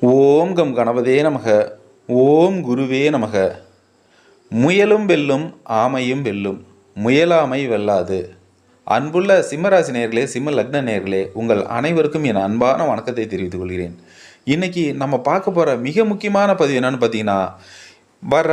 ஓம் come கணபதே நமக. ஓம் குருவே நமக. முயலும் வெல்லும் ஆமையும் வெல்லும். முயலாமை வெல்லாது. அன்புள்ள சிம்மராசி நேர்களே சிம்ம லக்ன நேயர்களே உங்கள் அனைவருக்கும் என் அன்பான வணக்கத்தை தெரிவித்துக் கொள்கிறேன். இன்றைக்கி நம்ம பார்க்க போகிற மிக முக்கியமான பதிவு என்னென்னு பார்த்தீங்கன்னா வர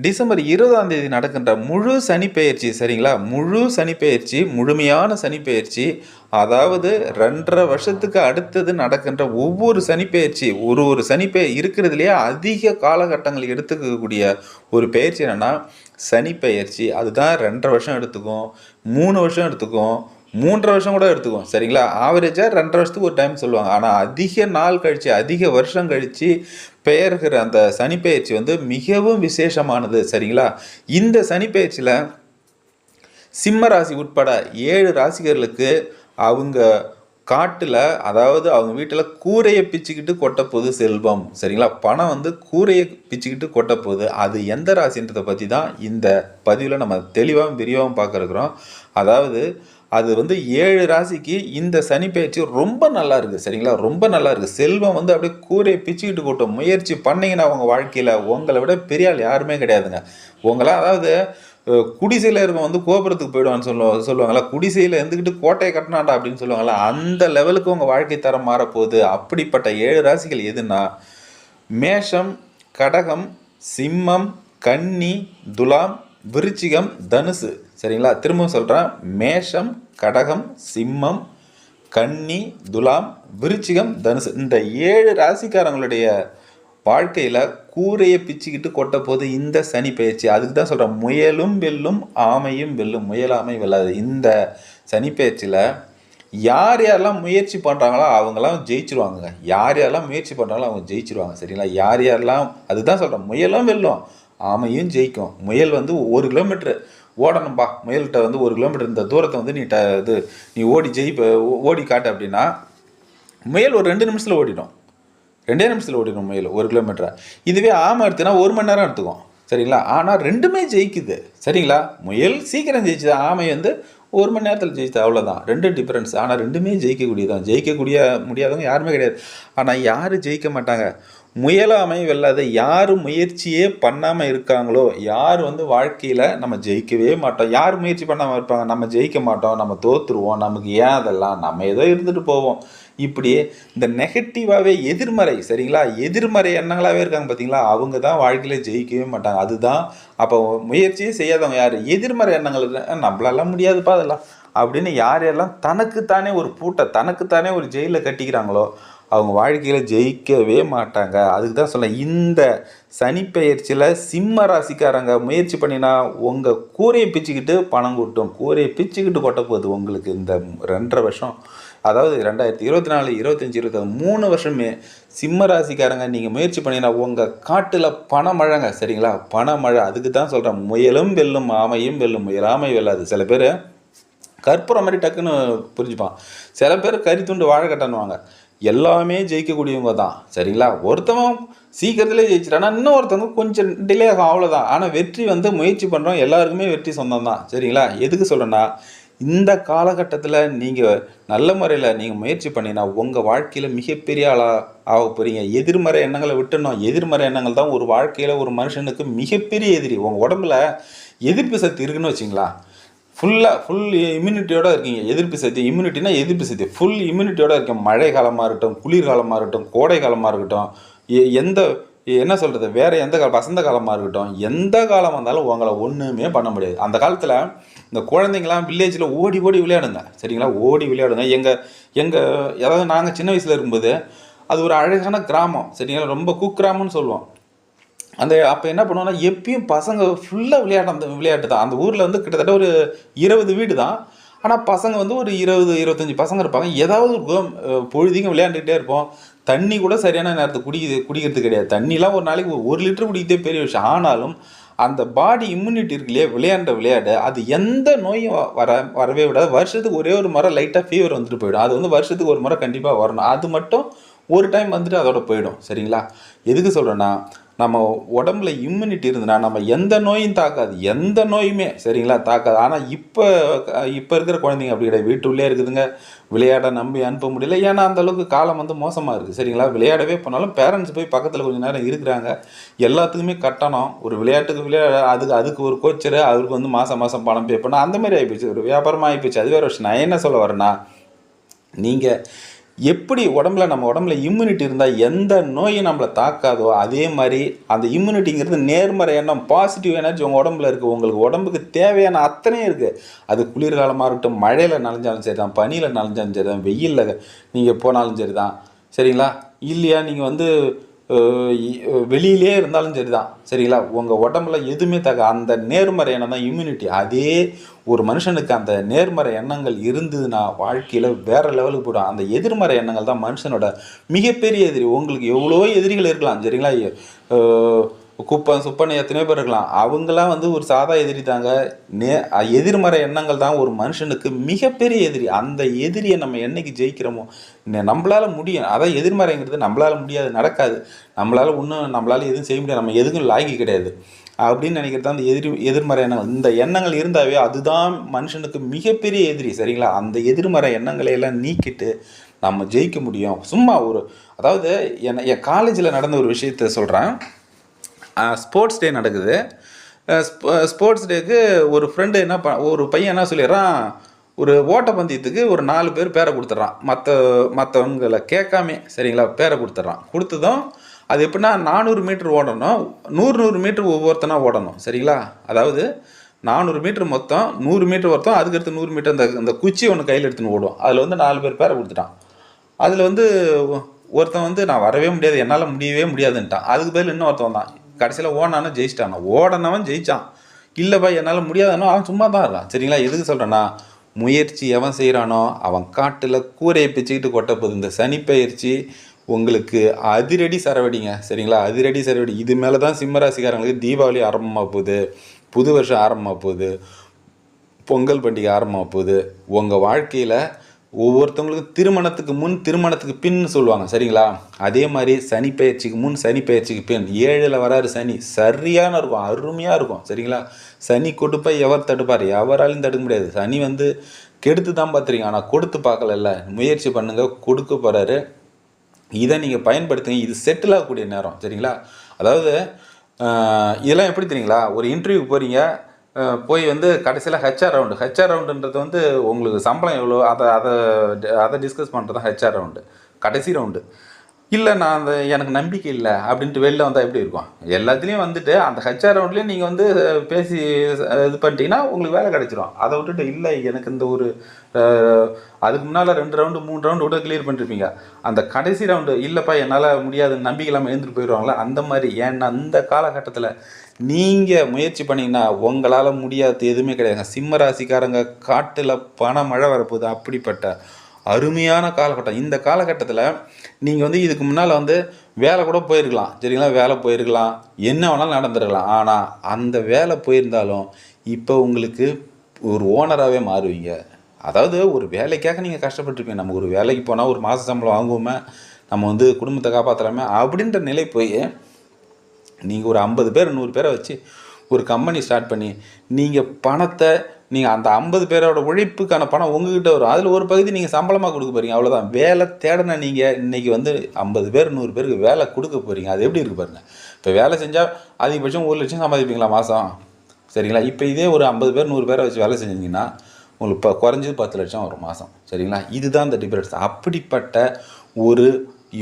டிசம்பர் இருபதாம் தேதி நடக்கின்ற முழு சனிப்பெயர்ச்சி சரிங்களா? முழு சனிப்பெயர்ச்சி முழுமையான சனிப்பெயர்ச்சி அதாவது ரெண்டரை வருஷத்துக்கு அடுத்தது நடக்கின்ற ஒவ்வொரு சனிப்பெயர்ச்சி ஒரு ஒரு சனிப்பெயர் இருக்கிறதுலையே அதிக காலகட்டங்கள் எடுத்துக்கக்கூடிய ஒரு பெயர்ச்சி என்னென்னா சனிப்பெயர்ச்சி. அதுதான் ரெண்டரை வருஷம் எடுத்துக்கும் மூணு வருஷம் எடுத்துக்கும் மூன்றரை வருஷம் கூட எடுத்துக்குவோம். சரிங்களா? ஆவரேஜாக ரெண்டரை வருஷத்துக்கு ஒரு டைம் சொல்லுவாங்க. ஆனால் அதிக நாள் கழித்து அதிக வருஷம் கழித்து பெயர்கிற அந்த சனிப்பெயர்ச்சி வந்து மிகவும் விசேஷமானது. சரிங்களா? இந்த சனிப்பெயர்ச்சியில் சிம்ம ராசி உட்பட ஏழு ராசிகர்களுக்கு அவங்க காட்டில் அதாவது அவங்க வீட்டில் கூரையை பிச்சுக்கிட்டு கொட்ட போகுது செல்வம். சரிங்களா? பணம் வந்து கூரையை பிச்சுக்கிட்டு கொட்ட போகுது அது எந்த ராசின்றதை பற்றி தான் இந்த பதிவில் நம்ம தெளிவாகவும் விரிவாகவும் பார்க்குறோம். அதாவது அது வந்து ஏழு ராசிக்கு இந்த சனி பயிற்சி ரொம்ப நல்லா இருக்குது சரிங்களா? ரொம்ப நல்லா இருக்குது செல்வம் வந்து அப்படியே கூரையை பிச்சுக்கிட்டு கூட்டும் முயற்சி பண்ணீங்கன்னா உங்கள் வாழ்க்கையில் உங்களை விட பெரிய ஆள் யாருமே கிடையாதுங்க. உங்களாம் அதாவது குடிசையில் இருக்க வந்து கோபுரத்துக்கு போயிடுவான்னு சொல்லுவாங்க சொல்லுவாங்களா குடிசையில் இருந்துக்கிட்டு கோட்டையை கட்டினாண்டா அப்படின்னு சொல்லுவாங்களா அந்த லெவலுக்கு உங்கள் வாழ்க்கை தரம் மாறப்போகுது. அப்படிப்பட்ட ஏழு ராசிகள் எதுனா மேஷம் கடகம் சிம்மம் கன்னி துலாம் விருச்சிகம் தனுசு. சரிங்களா? திரும்பவும் சொல்கிறேன் மேஷம் கடகம் சிம்மம் கன்னி துலாம் விருச்சிகம் தனுசு. இந்த ஏழு ராசிக்காரங்களுடைய வாழ்க்கையில் கூரையை பிச்சுக்கிட்டு கொட்ட போது இந்த சனி பயிற்சி அதுக்கு தான் சொல்கிறேன் முயலும் வெல்லும் ஆமையும் வெல்லும். முயலாமை வெல்லாது. இந்த சனி பயிற்சியில் யார் யாரெல்லாம் முயற்சி பண்ணுறாங்களோ அவங்களாம் ஜெயிச்சிருவாங்க யார் யாரெல்லாம் முயற்சி பண்ணுறாங்களோ அவங்க ஜெயிச்சிருவாங்க. சரிங்களா? யார் யாரெல்லாம் அதுதான் சொல்கிறேன் முயலும் வெல்லும் ஆமையும் ஜெயிக்கும். முயல் வந்து ஒரு கிலோமீட்டர். ஓடணும்பா. முயல்கிட்ட வந்து ஒரு கிலோமீட்டர் இந்த தூரத்தை வந்து நீ ட இது நீ ஓடி ஜெயிப்ப ஓடி காட்டு அப்படின்னா முயல் ஒரு ரெண்டு நிமிஷத்தில் ஓடிடும். ரெண்டே நிமிஷத்தில் ஓடிடும் முயல் ஒரு கிலோமீட்டரை. இதுவே ஆமை எடுத்துனா ஒரு மணி நேரம் எடுத்துக்கும். சரிங்களா? ஆனால் ரெண்டுமே ஜெயிக்குது. சரிங்களா? முயல் சீக்கிரம் ஜெயிச்சுது ஆமை வந்து ஒரு மணி நேரத்தில் ஜெயிச்சது அவ்வளோதான் ரெண்டு டிஃப்ரென்ஸ் ஆனால் ரெண்டுமே ஜெயிக்கக்கூடியதான் ஜெயிக்கக்கூடிய முடியாதவங்க யாருமே கிடையாது. ஆனால் யார் ஜெயிக்க மாட்டாங்க? முயலாமை வெல்லாத யார் முயற்சியே பண்ணாமல் இருக்காங்களோ யார் வந்து வாழ்க்கையில் நம்ம ஜெயிக்கவே மாட்டோம். யார் முயற்சி பண்ணாமல் இருப்பாங்க? நம்ம ஜெயிக்க மாட்டோம் நம்ம தோற்றுருவோம் நமக்கு ஏன் அதெல்லாம்? நம்ம ஏதோ இருந்துட்டு போவோம். இப்படியே இந்த நெகட்டிவாகவே எதிர்மறை சரிங்களா? எதிர்மறை எண்ணங்களாகவே இருக்காங்க பார்த்தீங்களா அவங்க தான் வாழ்க்கையில் ஜெயிக்கவே மாட்டாங்க. அதுதான் அப்போ முயற்சியே செய்யாதவங்க யார்? எதிர்மறை எண்ணங்கள் இருந்தா, நம்மளால முடியாதுப்பா அதெல்லாம். அப்படின்னு யார் யாரெல்லாம் தனக்குத்தானே ஒரு பூட்டை தனக்குத்தானே ஒரு ஜெயிலில் கட்டிக்கிறாங்களோ அவங்க வாழ்க்கையில் ஜெயிக்கவே மாட்டாங்க. அதுக்கு தான் சொல்ல இந்த சனிப்பெயர்ச்சியில் சிம்ம ராசிக்காரங்க முயற்சி பண்ணினா உங்கள் கூரையை பிச்சுக்கிட்டு பணம் கொட்டும். கூரையை பிச்சுக்கிட்டு கொட்ட போகுது உங்களுக்கு இந்த ரெண்டரை வருஷம். அதாவது ரெண்டாயிரத்தி இருபத்தி நாலு இருபத்தஞ்சி இருபத்தி மூணு வருஷமே சிம்ம ராசிக்காரங்க நீங்கள் முயற்சி பண்ணினா உங்கள் காட்டில் பணமழைங்க. சரிங்களா? பணமழை. அதுக்கு தான் சொல்கிறேன் முயலும் வெல்லும் ஆமையும் வெல்லும். முயலாமை வெல்லாது. சில பேர் கற்பூரம் மாதிரி டக்குன்னு புரிஞ்சுப்பான். சில பேர் கறி துண்டு வாழை கட்டணுவாங்க எல்லாமே ஜெயிக்கக்கூடியவங்க தான். சரிங்களா? ஒருத்தவன் சீக்கிரத்திலே ஜெயிச்சிட்டானா இன்னும் ஒருத்தவங்க கொஞ்சம் டிலே ஆகும் அவ்வளோதான் ஆனால் வெற்றி வந்து முயற்சி பண்ணுறோம் எல்லாருக்குமே வெற்றி சொந்தம் தான். சரிங்களா? எதுக்கு சொல்கிறேன்னா இந்த காலகட்டத்தில் நீங்கள் நல்ல முறையில் நீங்கள் முயற்சி பண்ணினா உங்கள் வாழ்க்கையில் மிகப்பெரிய ஆளாக ஆக போகிறீங்க எதிர்மறை எண்ணங்களை விட்டுணும் எதிர்மறை எண்ணங்கள் தான் ஒரு வாழ்க்கையில் ஒரு மனுஷனுக்கு மிகப்பெரிய எதிரி. உங்கள் உடம்புல எதிர்ப்பு சக்தி இருக்குன்னு வச்சிங்களா ஃபுல்லாக ஃபுல் இம்யூனிட்டியோட இருக்கீங்க. எதிர்ப்பு சக்தி இம்யூனிட்டினா எதிர்ப்பு சக்தி. ஃபுல் இம்யூனிட்டியோட இருக்கீங்க. மழை காலமாக இருக்கட்டும் குளிர் காலமாக இருக்கட்டும் கோடை காலமாக இருக்கட்டும் எ- எந்த என்ன சொல்கிறது வேறு எந்த காலம் வசந்த காலமாக இருக்கட்டும் எந்த காலம் வந்தாலும் உங்களை ஒன்றுமே பண்ண முடியாது. அந்த காலத்தில் இந்த குழந்தைங்களாம் வில்லேஜில் ஓடி ஓடி விளையாடுங்க. சரிங்களா? ஓடி விளையாடுங்க. எங்கள் எங்கள் அதாவது நாங்கள் சின்ன வயசில் இருக்கும்போது அது ஒரு அழகான கிராமம். சரிங்களா? ரொம்ப குக்கிராமம்னு சொல்லுவோம். அந்த அப்போ என்ன பண்ணுவோம்னா எப்பயும் பசங்க ஃபுல்லாக விளையாட்டு அந்த விளையாட்டு தான். அந்த ஊரில் வந்து கிட்டத்தட்ட ஒரு இருபது வீடு தான். ஆனால் பசங்க வந்து ஒரு இருபது இருபத்தஞ்சி பசங்க இருப்பாங்க. ஏதாவது ஒரு பொழுதிக்கும் விளையாண்டுக்கிட்டே இருப்போம். தண்ணி கூட சரியான நேரத்துக்கு குடிக்குது குடிக்கிறது கிடையாது. தண்ணிலாம் ஒரு நாளைக்கு ஒரு- ஒரு லிட்டர் குடிக்கிறதே பெரிய விஷயம். ஆனாலும் அந்த பாடி இம்யூனிட்டி இருக்கு இல்லையா? விளையாண்ட விளையாடு அது எந்த நோயும் வ- வர வரவே விடாது. வருஷத்துக்கு ஒரே ஒரு முறை லைட்டாக ஃபீவர் வந்துட்டு போயிடும். அது வந்து வருஷத்துக்கு ஒரு முறை கண்டிப்பாக வரணும். அது மட்டும் ஒரு டைம் வந்துட்டு அதோட போயிடும். சரிங்களா? எதுக்கு சொல்கிறேன்னா நம்ம உடம்புல இம்யூனிட்டி இருந்ததுன்னா நம்ம எந்த நோயும் தாக்காது. எந்த நோயுமே சரிங்களா தாக்காது. ஆனால் இப்போ இப்போ இருக்கிற குழந்தைங்க அப்படி கிடையாது. வீட்டுள்ளே இருக்குதுங்க. விளையாட நம்பி அனுப்ப முடியல. ஏன்னா அந்த அளவுக்கு காலம் வந்து மோசமாக இருக்குது சரிங்களா? விளையாடவே போனாலும் பேரண்ட்ஸ் போய் பக்கத்தில் கொஞ்சம் நேரம் இருக்கிறாங்க. எல்லாத்துக்குமே கட்டணம். ஒரு விளையாட்டுக்கு விளையாட அதுக்கு அதுக்கு ஒரு கோச்சரு அவருக்கு வந்து மாதம் மாதம் பணம் பே பண்ண அந்த மாதிரி ஆகிப்போச்சு ஒரு வியாபாரமாக ஆகிப்போச்சு அது வேறு விஷயம். நான் என்ன சொல்ல வரேன்னா நீங்கள் எப்படி உடம்புல நம்ம உடம்புல இம்யூனிட்டி இருந்தால் எந்த நோயும் நம்மளை தாக்காதோ அதே மாதிரி அந்த இம்யூனிட்டிங்கிறது நேர்மறை எண்ணம் பாசிட்டிவ் எனர்ஜி உங்கள் உடம்புல இருக்குது உங்களுக்கு உடம்புக்கு தேவையான அத்தனையும் இருக்குது அது குளிர்காலமாக இருக்கட்டும் மழையில் நனைஞ்சாலும் சரி தான் பனியில் நனைஞ்சாலும் சரி தான் வெயிலில் நீங்கள் போனாலும் சரி தான் சரிங்களா? இல்லையா? நீங்கள் வந்து வெளியிலே இருந்தாலும் சரி தான் சரிங்களா? உங்கள் உடம்புல எதுவுமே தக அந்த நேர்மறை எண்ணம் தான் இம்யூனிட்டி அதே ஒரு மனுஷனுக்கு அந்த நேர்மறை எண்ணங்கள் இருந்ததுன்னா வாழ்க்கையில் வேற லெவலுக்கு போய்டும். அந்த எதிர்மறை எண்ணங்கள் தான் மனுஷனோட மிகப்பெரிய எதிரி. உங்களுக்கு எவ்வளோ எதிரிகள் இருக்கலாம். சரிங்களா? அஹ், குப்பம் சுப்பனை எத்தனையோ பேர் இருக்கலாம். அவங்களாம் வந்து ஒரு சாதா எதிரி தாங்க. நே எதிர்மறை எண்ணங்கள் தான் ஒரு மனுஷனுக்கு மிகப்பெரிய எதிரி. அந்த எதிரியை நம்ம என்னைக்கு ஜெயிக்கிறோமோ நம்மளால் முடியும். அதான் எதிர்மறைங்கிறது நம்மளால் முடியாது நடக்காது. நம்மளால் ஒன்றும் நம்மளால் எதுவும் செய்ய முடியாது. நம்ம எதுக்கும் லாகி கிடையாது. அப்படின்னு நினைக்கிறது தான் அந்த எதிரி எதிர்மறை எண்ணங்கள். இந்த எண்ணங்கள் இருந்தாவே அதுதான் மனுஷனுக்கு மிகப்பெரிய எதிரி சரிங்களா? அந்த எதிர்மறை எண்ணங்களை எல்லாம் நீக்கிட்டு நம்ம ஜெயிக்க முடியும். சும்மா ஒரு அதாவது என் என் காலேஜில் நடந்த ஒரு விஷயத்த சொல்கிறேன் ஸ்போர்ட்ஸ் டே நடக்குது. ஸ்போர்ட்ஸ் டேக்கு ஒரு ஃப்ரெண்டு என்ன ப ஒரு பையன் என்ன சொல்லிடுறான் ஒரு ஓட்டப்பந்தயத்துக்கு ஒரு நாலு பேர் பேரை கொடுத்துட்றான். மற்ற மற்றவங்களை கேட்காமே சரிங்களா பேரை கொடுத்துட்றான். கொடுத்ததும் அது எப்படின்னா நானூறு மீட்ரு ஓடணும் நூறு நூறு மீட்ரு ஒவ்வொருத்தனா ஓடணும் சரிங்களா? அதாவது நானூறு மீட்ரு மொத்தம் நூறு மீட்ரு ஒருத்தன் அதுக்கடுத்து நூறு மீட்டர் இந்த இந்த குச்சி ஒன்று கையில் எடுத்துன்னு ஓடும் அதில் வந்து நாலு பேர் பேரை கொடுத்துட்டான். அதில் வந்து ஒருத்தன் வந்து நான் வரவே முடியாது என்னால் முடியவே முடியாதுன்ட்டான். அதுக்கு பதில் இன்னும் ஒருத்தன் தான் கடைசியில் ஓடினானு ஜெயிச்சிட்டான். ஓடனவன் ஜெயிச்சான். இல்லைப்பா என்னால் முடியாதுனோ அவன் சும்மா தான் இருக்கான் சரிங்களா? எதுக்கு சொல்கிறேன்னா முயற்சி எவன் செய்கிறானோ அவன் காட்டில் கூரையை பிச்சுக்கிட்டு கொட்டப்போகுது இந்த சனி பயிற்சி உங்களுக்கு அதிரடி சரவடிங்க. சரிங்களா? அதிரடி சரவடி. இது மேலே தான் சிம்மராசிக்காரங்களுக்கு தீபாவளி ஆரம்பமாக போகுது. புது வருஷம் ஆரம்பமாக போகுது. பொங்கல் பண்டிகை ஆரம்பமாக போகுது. உங்கள் வாழ்க்கையில் ஒவ்வொருத்தவங்களுக்கும் திருமணத்துக்கு முன் திருமணத்துக்கு பின்னு சொல்லுவாங்க சரிங்களா? அதே மாதிரி சனி பயிற்சிக்கு முன் சனி பயிற்சிக்கு பின். ஏழில் வராரு சனி. சரியான இருக்கும் அருமையாக இருக்கும் சரிங்களா? சனி கொடுப்பை எவர் தடுப்பார்? எவராலையும் தடுக்க முடியாது. சனி வந்து கெடுத்து தான் பார்த்துருக்கீங்க. ஆனால் கொடுத்து பார்க்கலல்ல. முயற்சி பண்ணுங்கள் கொடுக்க போகிறாரு இதை நீங்கள் பயன்படுத்துங்க. இது செட்டில் ஆகக்கூடிய நேரம் சரிங்களா? அதாவது இதெல்லாம் எப்படி தெரியுங்களா? ஒரு இன்டர்வியூக்கு போகிறீங்க போய் வந்து கடைசியில் ஹெச்ஆர் ரவுண்டு ஹெச்ஆர் ரவுண்டுன்றது வந்து உங்களுக்கு சம்பளம் எவ்வளோ அதை அதை அதை டிஸ்கஸ் பண்ணுறது தான் ஹெச்ஆர் ரவுண்டு கடைசி ரவுண்டு இல்லை நான் அந்த எனக்கு நம்பிக்கை இல்லை அப்படின்ட்டு வெளில வந்தால் எப்படி இருக்கும்? எல்லாத்துலேயும் வந்துட்டு அந்த ஹெச்ஆர் ரவுண்ட்லேயும் நீங்கள் வந்து பேசி இது பண்ணிட்டீங்கன்னா உங்களுக்கு வேலை கிடைச்சிரும். அதை விட்டுட்டு இல்லை எனக்கு இந்த ஒரு அதுக்கு முன்னால் ரெண்டு ரவுண்டு மூணு ரவுண்டு விட கிளியர் பண்ணிருப்பீங்க. அந்த கடைசி ரவுண்டு இல்லைப்பா என்னால் முடியாது நம்பிக்கை இல்லாமல் எழுந்துட்டு போயிடுவாங்களே அந்த மாதிரி ஏன்னா அந்த காலகட்டத்தில் நீங்கள் முயற்சி பண்ணிங்கன்னா உங்களால் முடியாதது எதுவுமே கிடையாதுங்க. சிம்ம ராசிக்காரங்க காட்டில் பண மழை வரப்போகுது. அப்படிப்பட்ட அருமையான காலகட்டம். இந்த காலகட்டத்தில் நீங்கள் வந்து இதுக்கு முன்னால் வந்து வேலை கூட போயிருக்கலாம். சரிங்களா? வேலை போயிருக்கலாம். என்ன வேணாலும் நடந்துருக்கலாம். ஆனால் அந்த வேலை போயிருந்தாலும் இப்போ உங்களுக்கு ஒரு ஓனராகவே மாறுவீங்க. அதாவது ஒரு வேலைக்காக நீங்கள் கஷ்டப்பட்டுருப்பீங்க. நம்ம ஒரு வேலைக்கு போனால் ஒரு மாத சம்பளம் வாங்குவோமே. நம்ம வந்து குடும்பத்தை காப்பாற்றலாமே அப்படின்ற நிலை போய் நீங்கள் ஒரு ஐம்பது பேர் நூறு பேரை வச்சு ஒரு கம்பெனி ஸ்டார்ட் பண்ணி நீங்கள் பணத்தை நீங்கள் அந்த ஐம்பது பேரோட உழைப்புக்கான பணம் உங்ககிட்ட வரும். அதில் ஒரு பகுதி நீங்கள் சம்பளமாக கொடுக்க போகிறீங்க அவ்வளோதான் வேலை தேடின நீங்கள் இன்றைக்கி வந்து ஐம்பது பேர் நூறு பேருக்கு வேலை கொடுக்க போகிறீங்க அது எப்படி இருக்கு பாருங்கள் இப்போ வேலை செஞ்சால் அதிகபட்சம் ஒரு லட்சம் சம்பாதிப்பீங்களா மாதம் சரிங்களா? இப்போ இதே ஒரு ஐம்பது பேர் நூறு பேரை வச்சு வேலை செஞ்சீங்கன்னா உங்களுக்கு இப்போ குறைஞ்சது பத்து லட்சம் வரும் மாதம் சரிங்களா? இதுதான் இந்த டிஃபரன்ஸ் அப்படிப்பட்ட ஒரு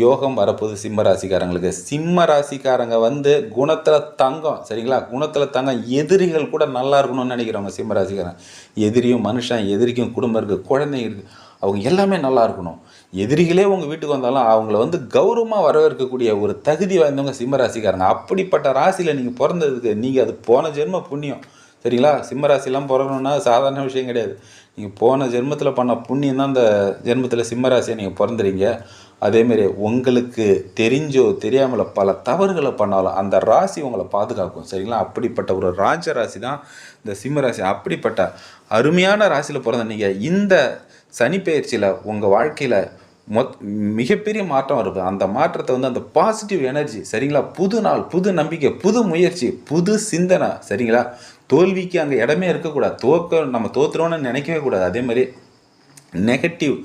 யோகம் வரப்போகுது சிம்ம ராசிக்காரங்களுக்கு சிம்ம ராசிக்காரங்க வந்து குணத்தில் தங்கம் சரிங்களா? குணத்தில் தங்கம் எதிரிகள் கூட நல்லா இருக்கணும்னு நினைக்கிறவங்க சிம்ம ராசிக்காரன் எதிரியும் மனுஷன் எதிரிக்கும் குடும்பம் இருக்குது குழந்தைங்க இருக்குது அவங்க எல்லாமே நல்லா இருக்கணும். எதிரிகளே உங்கள் வீட்டுக்கு வந்தாலும் அவங்கள வந்து கௌரவமாக வரவேற்கக்கூடிய ஒரு தகுதி வாய்ந்தவங்க சிம்ம ராசிக்காரங்க அப்படிப்பட்ட ராசியில் நீங்கள் பிறந்ததுக்கு நீங்கள் அது போன ஜென்ம புண்ணியம் சரிங்களா? சிம்ம ராசிலாம் பிறக்கணுன்னா சாதாரண விஷயம் கிடையாது. நீங்கள் போன ஜென்மத்தில் பண்ண புண்ணியம் தான் அந்த ஜென்மத்தில் சிம்ம ராசியை நீங்கள் பிறந்துறீங்க. அதேமாரி உங்களுக்கு தெரிஞ்சோ தெரியாமல் பல தவறுகளை பண்ணாலும் அந்த ராசி உங்களை பாதுகாக்கும் சரிங்களா? அப்படிப்பட்ட ஒரு ராஜ ராசி தான் இந்த சிம்ம ராசி அப்படிப்பட்ட அருமையான ராசியில் பிறந்த நீங்கள் இந்த சனி பயிற்சியில் உங்கள் வாழ்க்கையில் மொத் மிகப்பெரிய மாற்றம் வருது. அந்த மாற்றத்தை வந்து அந்த பாசிட்டிவ் எனர்ஜி சரிங்களா? புது நாள் புது நம்பிக்கை புது முயற்சி புது சிந்தனை சரிங்களா? தோல்விக்கு அங்கே இடமே இருக்கக்கூடாது. தோக்க நம்ம தோத்துறோன்னு நினைக்கவே கூடாது. அதே மாதிரி நெகட்டிவ்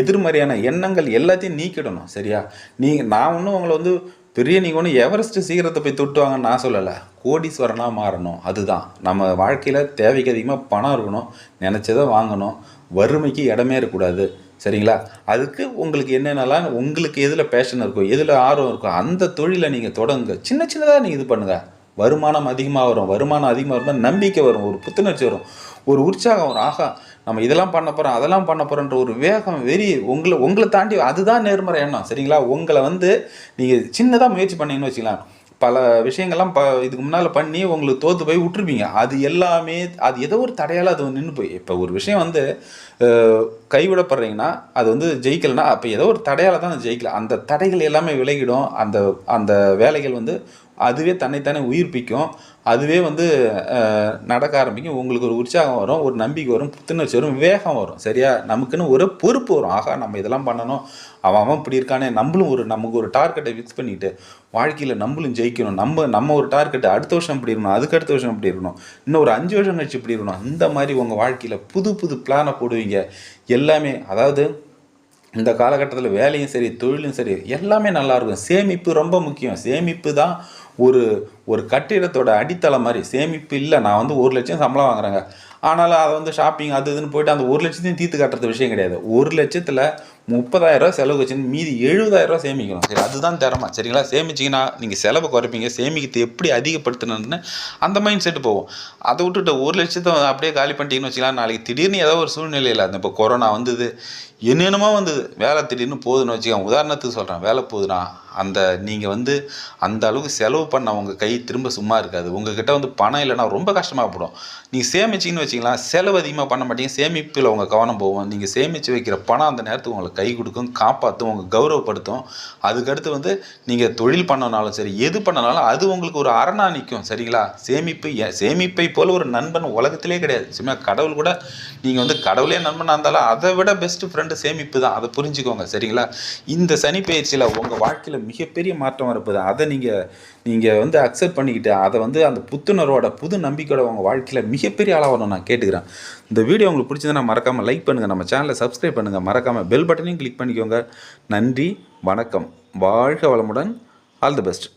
எதிர்மறையான எண்ணங்கள் எல்லாத்தையும் நீக்கிடணும் சரியா? நீங்கள் நான் ஒன்றும் உங்களை வந்து பெரிய நீங்கள் ஒன்றும் எவரெஸ்ட் சீக்கிரத்தை போய் தொட்டுவாங்கன்னு நான் சொல்லலை. கோடீஸ்வரனாக மாறணும் அதுதான். நம்ம வாழ்க்கையில் தேவைக்கு அதிகமாக பணம் இருக்கணும் நினச்சதை வாங்கணும் வறுமைக்கு இடமே இருக்கக்கூடாது சரிங்களா? அதுக்கு உங்களுக்கு என்னென்னலாம் உங்களுக்கு எதில் பேஷன் இருக்கோ எதில் ஆர்வம் இருக்கோ அந்த தொழிலை நீங்கள் தொடங்குங்க சின்ன சின்னதாக நீங்கள் இது பண்ணுங்கள் வருமானம் அதிகமாக வரும் வருமானம் அதிகமாக வரும்போது நம்பிக்கை வரும் ஒரு புத்துணர்ச்சி வரும் ஒரு உற்சாகம் வரும். ஆகா நம்ம இதெல்லாம் பண்ண போகிறோம் அதெல்லாம் பண்ண போகிறோன்ற ஒரு வேகம் வெறி உங்களை உங்களை தாண்டி அதுதான் நேர்மறை எண்ணம் சரிங்களா? உங்களை வந்து நீங்கள் சின்னதாக முயற்சி பண்ணீங்கன்னு வச்சுக்கலாம். பல விஷயங்கள்லாம் ப இதுக்கு முன்னால் பண்ணி உங்களுக்கு தோற்று போய் விட்டுருப்பீங்க. அது எல்லாமே அது ஏதோ ஒரு தடையால் அது நின்று போய். இப்போ ஒரு விஷயம் வந்து கைவிடப்படுறீங்கன்னா அது வந்து ஜெயிக்கலைன்னா அப்போ ஏதோ ஒரு தடையால் தான் அது ஜெயிக்கல. அந்த தடைகள் எல்லாமே விலகிடும். அந்த அந்த வேலைகள் வந்து அதுவே தன்னைத்தானே உயிர்ப்பிக்கும். அதுவே வந்து நடக்க ஆரம்பிக்கும். உங்களுக்கு ஒரு உற்சாகம் வரும் ஒரு நம்பிக்கை வரும் புத்துணர்ச்சி வரும் வேகம் வரும். சரியா? நமக்குன்னு ஒரு பொறுப்பு வரும். ஆகா நம்ம இதெல்லாம் பண்ணணும். அவன் அவன் இப்படி இருக்கானே. நம்மளும் ஒரு நமக்கு ஒரு டார்கெட்டை ஃபிக்ஸ் பண்ணிட்டு வாழ்க்கையில் நம்மளும் ஜெயிக்கணும். நம்ம நம்ம ஒரு டார்கெட்டு அடுத்த வருஷம் இப்படி இருக்கணும் அதுக்கு அடுத்த வருஷம் இப்படி இருக்கணும். இன்னும் ஒரு அஞ்சு வருஷம் கழிச்சு இப்படி இருக்கணும். இந்த மாதிரி உங்கள் வாழ்க்கையில் புது புது பிளானை போடுவீங்க. எல்லாமே அதாவது இந்த காலகட்டத்தில் வேலையும் சரி தொழிலும் சரி எல்லாமே நல்லாயிருக்கும் சேமிப்பு ரொம்ப முக்கியம். சேமிப்பு தான் ஒரு ஒரு கட்டிடத்தோட அடித்தளம் மாதிரி சேமிப்பு இல்லை. நான் வந்து ஒரு லட்சம் சம்பளம் வாங்குறேங்க. ஆனாலும் அதை வந்து ஷாப்பிங் அது இதுன்னு போயிட்டு அந்த ஒரு லட்சத்தையும் தீர்த்து கட்டுறது விஷயம் கிடையாது. ஒரு லட்சத்தில் முப்பதாயிரரூவா செலவு வச்சுன்னு மீதி எழுபதாயிரரூவா சேமிக்கணும். சரி அதுதான் திறமை. சரிங்களா? சேமிச்சிங்கன்னா நீங்கள் செலவை குறைப்பீங்க. சேமிக்கிறது எப்படி அதிகப்படுத்தணும்னு அந்த மைண்ட் செட்டு போகும். அதை விட்டுட்டு ஒரு லட்சத்தை அப்படியே காலி பண்ணிட்டீங்கன்னு வச்சுக்கலாம் நாளைக்கு திடீர்னு ஏதோ ஒரு சூழ்நிலையில் அந்த இப்போ கொரோனா வந்தது என்னென்னமோ வந்தது. வேலை திடீர்னு போகுதுன்னு வச்சுக்கோங்க. உதாரணத்துக்கு சொல்கிறேன் வேலை போகுதுன்னா அந்த நீங்கள் வந்து அந்த அளவுக்கு செலவு பண்ண உங்கள் கை திரும்ப சும்மா இருக்காது. உங்ககிட்ட வந்து பணம் இல்லைன்னா ரொம்ப கஷ்டமாகப்படும் நீங்கள் சேமிச்சிங்கன்னு வச்சிங்களேன் செலவு அதிகமாக பண்ண மாட்டீங்க. சேமிப்பில் உங்கள் கவனம் போகும். நீங்கள் சேமித்து வைக்கிற பணம் அந்த நேரத்துக்கு உங்களுக்கு கை கொடுக்கும் காப்பாற்றும் உங்கள் கௌரவப்படுத்தும். அதுக்கடுத்து வந்து நீங்கள் தொழில் பண்ணனாலும் சரி எது பண்ணனாலும் அது உங்களுக்கு ஒரு அரணா நிற்கும் சரிங்களா? சேமிப்பு சேமிப்பை போல் ஒரு நண்பன் உலகத்திலே கிடையாது. சும்மா கடவுள் கூட நீங்கள் வந்து கடவுளே நண்பனாக இருந்தாலும் அதை விட பெஸ்ட் ஃப்ரெண்டு சேமிப்பு தான். அதை புரிஞ்சுக்கோங்க. சரிங்களா? இந்த சனி பயிற்சியில் உங்கள் வாழ்க்கையில் மிகப்பெரிய மாற்றம் இருப்பது. அதை நீங்கள் நீங்கள் வந்து அக்செப்ட் பண்ணிக்கிட்டு அதை வந்து அந்த புத்துணர்வோட புது நம்பிக்கையோட உங்கள் வாழ்க்கையில் மிகப்பெரிய அளவு வரணும் நான் கேட்டுக்கிறேன். இந்த வீடியோ உங்களுக்கு பிடிச்சதுன்னா மறக்காமல் லைக் பண்ணுங்கள் நம்ம சேனலை சப்ஸ்கிரைப் பண்ணுங்கள் மறக்காமல் பெல் பட்டனையும் கிளிக் பண்ணிக்கோங்க. நன்றி வணக்கம். வாழ்க வளமுடன். All the best